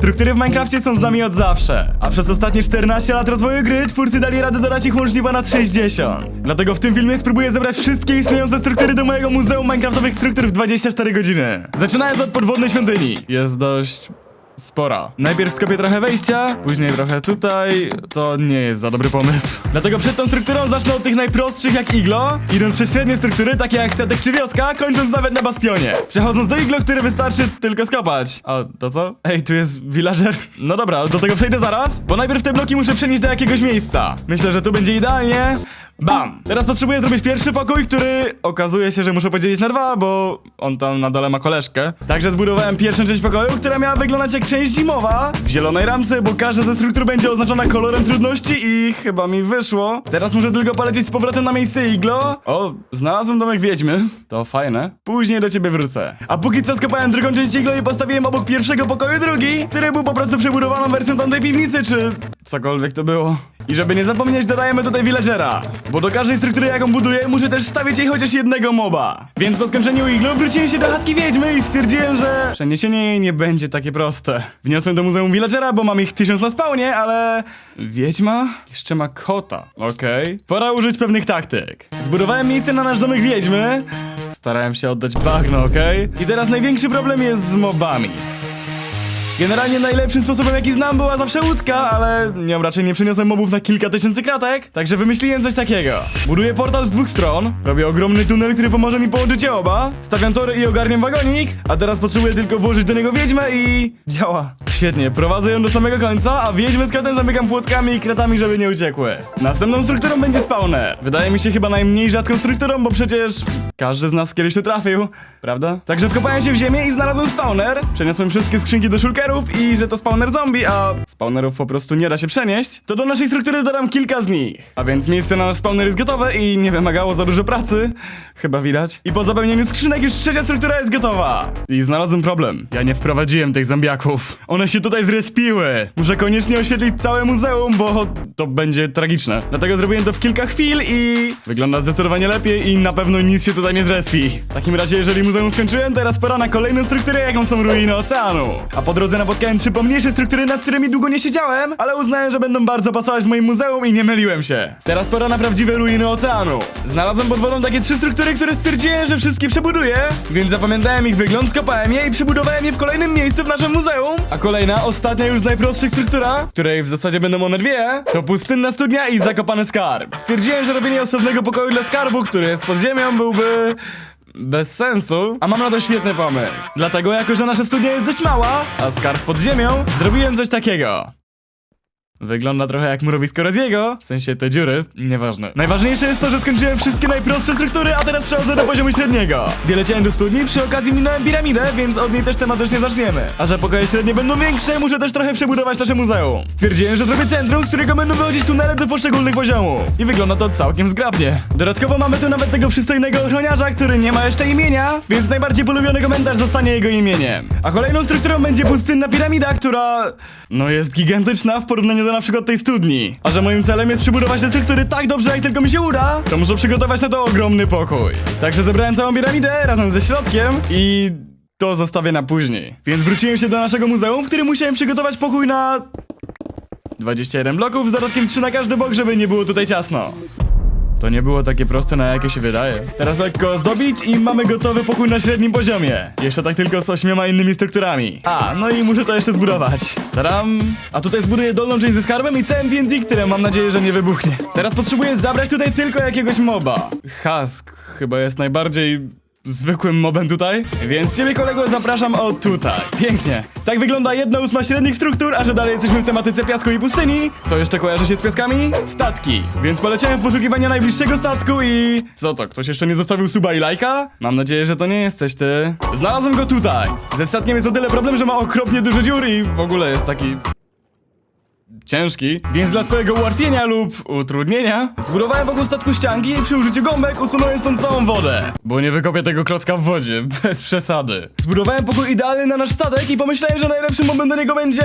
Struktury w Minecrafcie są z nami od zawsze, a przez ostatnie 14 lat rozwoju gry twórcy dali radę dodać ich łącznie ponad 60. Dlatego w tym filmie spróbuję zebrać wszystkie istniejące struktury do mojego Muzeum Minecraftowych Struktur w 24 godziny. Zaczynając od podwodnej świątyni. Jest dość spora. Najpierw skopię trochę wejścia, później trochę tutaj. To nie jest za dobry pomysł. Dlatego przed tą strukturą zacznę od tych najprostszych jak iglo, idąc przez średnie struktury, takie jak statek czy wioska, kończąc nawet na bastionie. Przechodząc do iglo, które wystarczy tylko skopać. A to co? Ej, tu jest villager. No dobra, do tego przejdę zaraz, bo najpierw te bloki muszę przenieść do jakiegoś miejsca. Myślę, że tu będzie idealnie. Bam! Teraz potrzebuję zrobić pierwszy pokój, który okazuje się, że muszę podzielić na dwa, bo on tam na dole ma koleżkę. Także zbudowałem pierwszą część pokoju, która miała wyglądać jak część zimowa, w zielonej ramce, bo każda ze struktur będzie oznaczona kolorem trudności i chyba mi wyszło. Teraz muszę tylko polecieć z powrotem na miejsce iglo. O, znalazłem domek wiedźmy. To fajne. Później do ciebie wrócę. A póki co skopałem drugą część iglo i postawiłem obok pierwszego pokoju drugi, który był po prostu przebudowaną wersją tamtej piwnicy, czy cokolwiek to było. I żeby nie zapomnieć, dodajemy tutaj villagera. Bo do każdej struktury, jaką buduję, muszę też wstawić jej chociaż jednego moba. Więc po skończeniu iglu wróciłem się do chatki wiedźmy i stwierdziłem, że przeniesienie jej nie będzie takie proste. Wniosłem do muzeum villagera, bo mam ich tysiąc na spawnie, ale... Wiedźma? Jeszcze ma kota. Okej. Pora użyć pewnych taktyk. Zbudowałem miejsce na nasz domek wiedźmy. Starałem się oddać bagno, okej? I teraz największy problem jest z mobami. Generalnie najlepszym sposobem jaki znam była zawsze łódka, ale nią raczej nie przeniosłem mobów na kilka tysięcy kratek, także wymyśliłem coś takiego. Buduję portal z dwóch stron, robię ogromny tunel, który pomoże mi połączyć je oba, stawiam tory i ogarniam wagonik, a teraz potrzebuję tylko włożyć do niego wiedźmę i... działa. Świetnie, prowadzę ją do samego końca, a wiedźmy z kotem zamykam płotkami i kratami, żeby nie uciekły. Następną strukturą będzie spawner. Wydaje mi się chyba najmniej rzadką strukturą, bo przecież każdy z nas kiedyś tu trafił, prawda? Także wkopałem się w ziemię i znalazłem spawner, przeniosłem wszystkie skrzynki do shulkerów i że to spawner zombie, a spawnerów po prostu nie da się przenieść, to do naszej struktury dodam kilka z nich. A więc miejsce na nasz spawner jest gotowe i nie wymagało za dużo pracy, chyba widać. I po zapełnieniu skrzynek już trzecia struktura jest gotowa. I znalazłem problem. Ja nie wprowadziłem tych zombiaków. One się tutaj zrespiły. Muszę koniecznie oświetlić całe muzeum, bo to będzie tragiczne. Dlatego zrobiłem to w kilka chwil i wygląda zdecydowanie lepiej i na pewno nic się tutaj nie zrespi. W takim razie, jeżeli muzeum skończyłem, teraz pora na kolejną strukturę, jaką są ruiny oceanu. A po drodze napotkałem trzy pomniejsze struktury, nad którymi długo nie siedziałem, ale uznałem, że będą bardzo pasować w moim muzeum i nie myliłem się. Teraz pora na prawdziwe ruiny oceanu. Znalazłem pod wodą takie trzy struktury, które stwierdziłem, że wszystkie przebuduję, więc zapamiętałem ich wygląd, skopałem je i przebudowałem je w kolejnym miejscu w naszym muzeum. A kolejna, ostatnia już z najprostszych struktura, której w zasadzie będą one dwie, to pustynna studnia i zakopany skarb. Stwierdziłem, że robienie osobnego pokoju dla skarbu, który jest pod ziemią, byłby bez sensu, a mam na to świetny pomysł. Dlatego, jako że nasza studnia jest dość mała, a skarb pod ziemią, zrobiłem coś takiego. Wygląda trochę jak murowisko Roziego, w sensie te dziury, nieważne. Najważniejsze jest to, że skończyłem wszystkie najprostsze struktury, a teraz przechodzę do poziomu średniego. Gdy leciałem do studni, przy okazji minąłem piramidę, więc od niej też tematycznie zaczniemy. A że pokoje średnie będą większe, muszę też trochę przebudować nasze muzeum. Stwierdziłem, że zrobię centrum, z którego będą wychodzić tunele do poszczególnych poziomów. I wygląda to całkiem zgrabnie. Dodatkowo mamy tu nawet tego przystojnego ochroniarza, który nie ma jeszcze imienia, więc najbardziej polubiony komentarz zostanie jego imieniem. A kolejną strukturą będzie pustynna piramida, która... no jest gigantyczna w porównaniu do na przykład tej studni. A że moim celem jest przybudować te struktury tak dobrze, jak tylko mi się uda, to muszę przygotować na to ogromny pokój. Także zebrałem całą piramidę razem ze środkiem i... To zostawię na później. Więc wróciłem się do naszego muzeum, w którym musiałem przygotować pokój na... 21 bloków z dodatkiem 3 na każdy bok, żeby nie było tutaj ciasno. To nie było takie proste, na jakie się wydaje. Teraz lekko zdobić i mamy gotowy pokój na średnim poziomie. Jeszcze tak tylko z ośmioma innymi strukturami. A, no i muszę to jeszcze zbudować. Tadam! A tutaj zbuduję dolną część ze skarbem i całym TNT, które mam nadzieję, że nie wybuchnie. Teraz potrzebuję zabrać tutaj tylko jakiegoś moba. Husk chyba jest najbardziej zwykłym mobem tutaj. Więc ciebie kolego zapraszam o tutaj. Pięknie. Tak wygląda jedna ósma średnich struktur, a że dalej jesteśmy w tematyce piasku i pustyni. Co jeszcze kojarzy się z piaskami? Statki. Więc poleciałem w poszukiwania najbliższego statku i... Co to, ktoś jeszcze nie zostawił suba i lajka? Mam nadzieję, że to nie jesteś ty. Znalazłem go tutaj. Ze statkiem jest o tyle problem, że ma okropnie duże dziury i w ogóle jest taki ciężki, więc dla swojego ułatwienia lub utrudnienia zbudowałem wokół statku ścianki i przy użyciu gąbek usunąłem stąd całą wodę. Bo nie wykopię tego klocka w wodzie, bez przesady. Zbudowałem pokój idealny na nasz statek i pomyślałem, że najlepszym mobem do niego będzie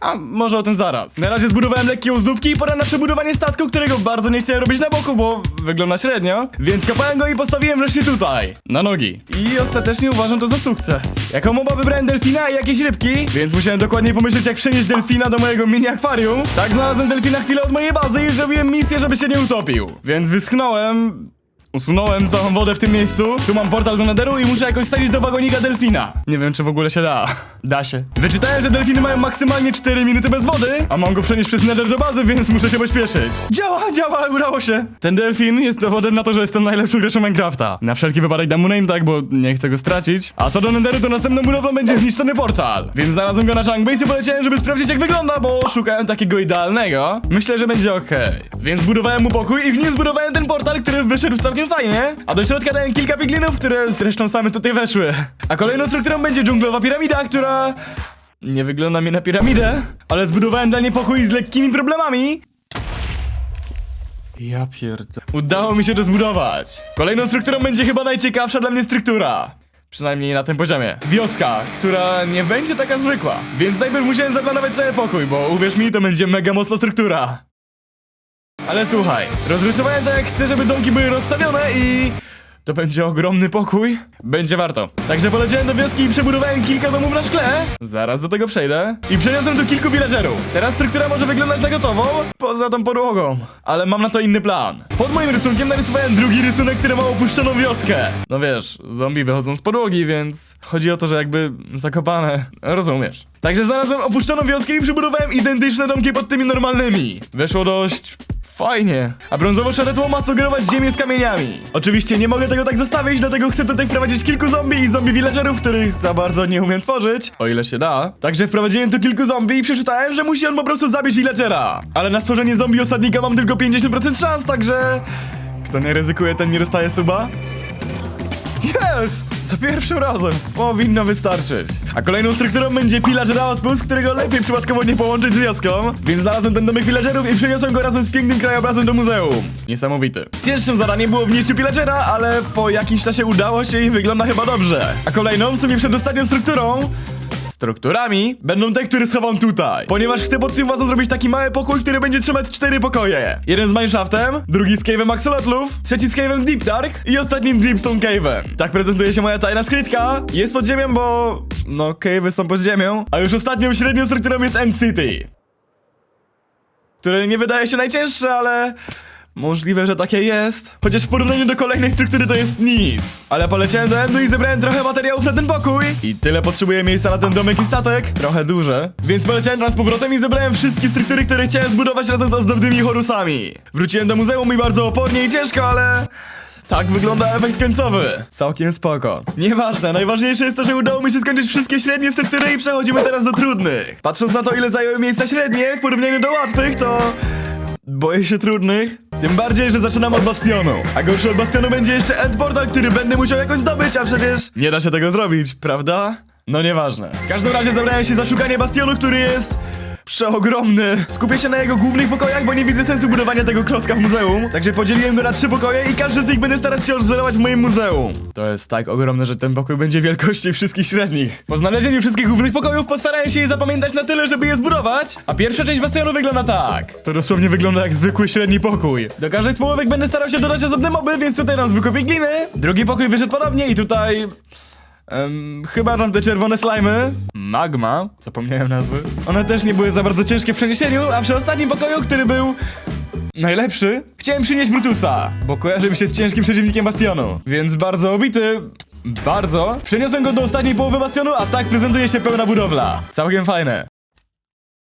A może o tym zaraz. Na razie zbudowałem lekkie ozdóbki i pora na przebudowanie statku, którego bardzo nie chciałem robić na boku, bo wygląda średnio. Więc kopałem go i postawiłem wreszcie tutaj, na nogi. I ostatecznie uważam to za sukces. Jako moba wybrałem delfina i jakieś rybki, więc musiałem dokładnie pomyśleć jak przenieść delfina do mojego mini akwarium. Tak znalazłem delfina chwilę od mojej bazy i zrobiłem misję, żeby się nie utopił. Więc wyschnąłem, Usunąłem całą wodę w tym miejscu. Tu mam portal do Netheru i muszę jakoś wsadzić do wagonika delfina. Nie wiem, czy w ogóle się da. Da się. Wyczytałem, że delfiny mają maksymalnie 4 minuty bez wody, a mam go przenieść przez Nether do bazy, więc muszę się pośpieszyć. Działa, działa, udało się. Ten delfin jest dowodem na to, że jestem najlepszym graczem Minecrafta. Na wszelki wypadek dam mu name tag, bo nie chcę go stracić. A co do Netheru, to następną budowlą będzie zniszczony portal. Więc znalazłem go na Jungbase i poleciałem, żeby sprawdzić jak wygląda, bo szukałem takiego idealnego. Myślę, że będzie okej. Więc budowałem mu pokój i w nim zbudowałem ten portal, który wyszedł całkiem fajnie. A do środka dałem kilka piglinów, które zresztą same tutaj weszły. A kolejną strukturą będzie dżunglowa piramida, która... Nie wygląda mi na piramidę, ale zbudowałem dla niej pokój z lekkimi problemami. Ja pierdolę. Udało mi się to zbudować. Kolejną strukturą będzie chyba najciekawsza dla mnie struktura. Przynajmniej na tym poziomie. Wioska, która nie będzie taka zwykła. Więc najpierw musiałem zaplanować cały pokój, bo uwierz mi, to będzie mega mocna struktura. Ale słuchaj, rozrysowałem tak jak chcę, żeby domki były rozstawione i... To będzie ogromny pokój. Będzie warto. Także poleciałem do wioski i przebudowałem kilka domów na szkle. Zaraz do tego przejdę. I przeniosłem tu kilku villagerów. Teraz struktura może wyglądać na gotową, poza tą podłogą. Ale mam na to inny plan. Pod moim rysunkiem narysowałem drugi rysunek, który ma opuszczoną wioskę. No wiesz, zombie wychodzą z podłogi, więc chodzi o to, że jakby zakopane. Rozumiesz. Także znalazłem opuszczoną wioskę i przebudowałem identyczne domki pod tymi normalnymi. Weszło dość Fajnie. A brązowo-szare tło ma sugerować ziemię z kamieniami. Oczywiście nie mogę tego tak zostawić, dlatego chcę tutaj wprowadzić kilku zombie i zombie villagerów, których za bardzo nie umiem tworzyć. O ile się da. Także wprowadziłem tu kilku zombie i przeczytałem, że musi on po prostu zabić villagera. Ale na stworzenie zombie osadnika mam tylko 50% szans, także... Kto nie ryzykuje, ten nie dostaje suba. Jest! Za pierwszym razem! Powinno wystarczyć. A kolejną strukturą będzie Pillager Outpost, którego lepiej przypadkowo nie połączyć z wioską. Więc znalazłem ten domek villagerów i przeniosłem go razem z pięknym krajobrazem do muzeum. Niesamowity. Cięższym zadaniem było wnieść tu pillagera, ale po jakimś czasie udało się i wygląda chyba dobrze. A kolejną, w sumie przedostatnią strukturą Strukturami będą te, które schowam tutaj. Ponieważ chcę pod tym włazą zrobić taki mały pokój, który będzie trzymać cztery pokoje. Jeden z Mineshaftem, drugi z Cave'em Axolotlów, trzeci z Cave'em Deep Dark i ostatnim Deepstone Cave'em. Tak prezentuje się moja tajna skrytka. Jest pod ziemią, bo... no, cave'y są pod ziemią. A już ostatnią średnią strukturą jest End City. Które nie wydaje się najcięższe, ale... Możliwe, że takie jest. Chociaż w porównaniu do kolejnej struktury to jest nic. Ale poleciałem do Endu i zebrałem trochę materiałów na ten pokój. I tyle potrzebuję miejsca na ten domek i statek. Trochę duże. Więc poleciałem tam z powrotem i zebrałem wszystkie struktury, które chciałem zbudować razem z ozdobnymi chorusami. Wróciłem do muzeum i bardzo opornie i ciężko, ale... Tak wygląda efekt końcowy. Całkiem spoko. Nieważne, najważniejsze jest to, że udało mi się skończyć wszystkie średnie struktury i przechodzimy teraz do trudnych. Patrząc na to, ile zajęły miejsca średnie w porównaniu do łatwych, to... Boję się trudnych. Tym bardziej, że zaczynam od bastionu. A gorszy od bastionu będzie jeszcze end portal, który będę musiał jakoś zdobyć, a przecież nie da się tego zrobić, prawda? No nieważne. W każdym razie zabrałem się za szukanie bastionu, który jest przeogromny. Skupię się na jego głównych pokojach, bo nie widzę sensu budowania tego klocka w muzeum. Także podzieliłem go na trzy pokoje i każdy z nich będę starać się odwzorować w moim muzeum. To jest tak ogromne, że ten pokój będzie wielkości wszystkich średnich. Po znalezieniu wszystkich głównych pokojów postaraję się je zapamiętać na tyle, żeby je zbudować. A pierwsza część bastionu wygląda tak. To dosłownie wygląda jak zwykły średni pokój. Do każdej z połówek będę starał się dodać osobne moby, więc tutaj mam zwykłe gliny. Drugi pokój wyszedł podobnie i tutaj... Em, chyba tam te czerwone slimy. Magma, zapomniałem nazwy. One też nie były za bardzo ciężkie w przeniesieniu, a przy ostatnim pokoju, który był najlepszy, chciałem przynieść Brutusa, bo kojarzy mi się z ciężkim przeciwnikiem Bastionu. Więc bardzo obity, bardzo, przeniosłem go do ostatniej połowy Bastionu, a tak prezentuje się pełna budowla. Całkiem fajne.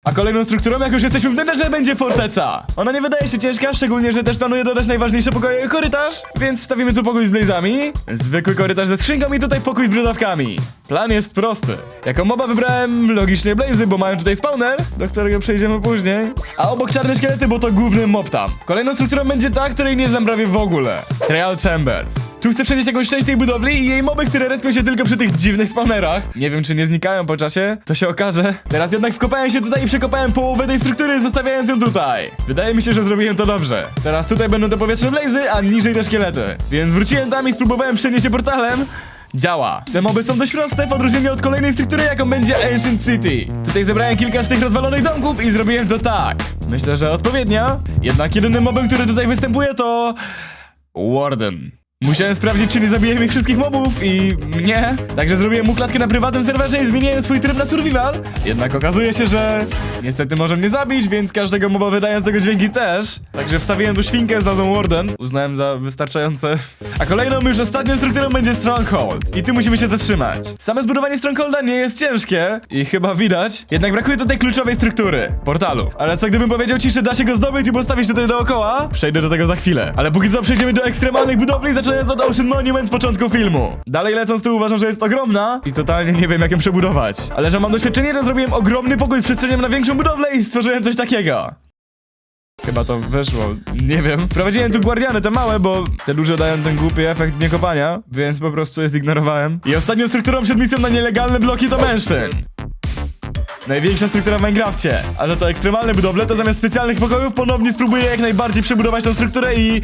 A kolejną strukturą, jak już jesteśmy w Netherze, będzie forteca. Ona nie wydaje się ciężka, szczególnie, że też planuję dodać najważniejsze pokoje korytarz, więc wstawimy tu pokój z blazami, zwykły korytarz ze skrzynką i tutaj pokój z brodawkami. Plan jest prosty. Jako moba wybrałem logicznie blazy, bo mają tutaj spawner, do którego przejdziemy później. A obok czarne szkielety, bo to główny mob tam. Kolejną strukturą będzie ta, której nie znam prawie w ogóle. Trial Chambers. Tu chcę przenieść jakąś część tej budowli i jej moby, które respią się tylko przy tych dziwnych spawnerach. Nie wiem, czy nie znikają po czasie, to się okaże. Teraz jednak wkopałem się tutaj i przekopałem połowę tej struktury, zostawiając ją tutaj. Wydaje mi się, że zrobiłem to dobrze. Teraz tutaj będą te powietrzne blazy, a niżej te szkielety. Więc wróciłem tam i spróbowałem przenieść się portalem. Działa. Te moby są dość proste w odróżnieniu od kolejnej struktury, jaką będzie Ancient City. Tutaj zebrałem kilka z tych rozwalonych domków i zrobiłem to tak. Myślę, że odpowiednia. Jednak jedynym mobem, który tutaj występuje to... Warden. Musiałem sprawdzić, czy nie zabiłem ich wszystkich mobów i nie. Także zrobiłem mu klatkę na prywatnym serwerze i zmieniłem swój tryb na survival. Jednak okazuje się, że niestety może mnie zabić, więc każdego moba wydającego dźwięki też. Także wstawiłem tu świnkę z nazwą Warden. Uznałem za wystarczające. A kolejną już ostatnią strukturą będzie Stronghold. I tu musimy się zatrzymać. Same zbudowanie Strongholda nie jest ciężkie i chyba widać. Jednak brakuje tutaj kluczowej struktury. Portalu. Ale co gdybym powiedział ci, że da się go zdobyć i postawić tutaj dookoła? Przejdę do tego za chwilę. Ale póki co przejdziemy do ekstremalnych budowli, zaczynając od Ocean Monument z początku filmu. Dalej lecąc tu uważam, że jest ogromna i totalnie nie wiem jak ją przebudować. Ale że mam doświadczenie, to zrobiłem ogromny pokój z przestrzeniem na większą budowlę i stworzyłem coś takiego. Chyba to weszło, nie wiem. Prowadziłem tu guardiany, te małe, bo te duże dają ten głupi efekt niekopania, więc po prostu je zignorowałem. I ostatnią strukturą przed misją na nielegalne bloki to mężczyzn. Największa struktura w Minecrafcie. A że to ekstremalne budowle, to zamiast specjalnych pokojów ponownie spróbuję jak najbardziej przebudować tę strukturę i...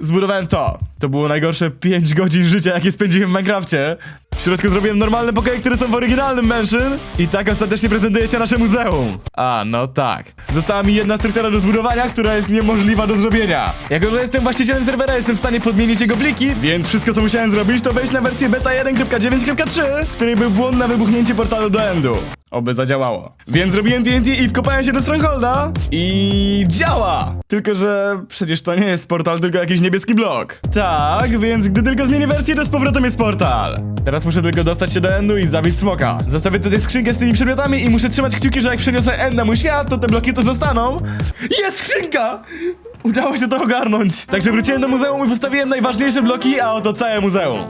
Zbudowałem to. To było najgorsze 5 godzin życia, jakie spędziłem w Minecrafcie. W środku zrobiłem normalne pokoje, które są w oryginalnym mężczyzn. I tak ostatecznie prezentuje się nasze muzeum. A, no tak. Została mi jedna struktura do zbudowania, która jest niemożliwa do zrobienia. Jako, że jestem właścicielem serwera, jestem w stanie podmienić jego pliki, więc wszystko, co musiałem zrobić, to wejść na wersję beta 1.9.3, w której był błąd na wybuchnięcie portalu do Endu. Oby zadziałało. Więc zrobiłem TNT i wkopałem się do Strongholda i działa! Tylko, że przecież to nie jest portal, tylko jakiś niebieski blok. Tak, więc gdy tylko zmienię wersję, to z powrotem jest portal. Teraz muszę tylko dostać się do Endu i zabić smoka. Zostawię tutaj skrzynkę z tymi przedmiotami i muszę trzymać kciuki, że jak przeniosę End na mój świat, to te bloki tu zostaną. Jest skrzynka! Udało się to ogarnąć. Także wróciłem do muzeum i postawiłem najważniejsze bloki, a oto całe muzeum.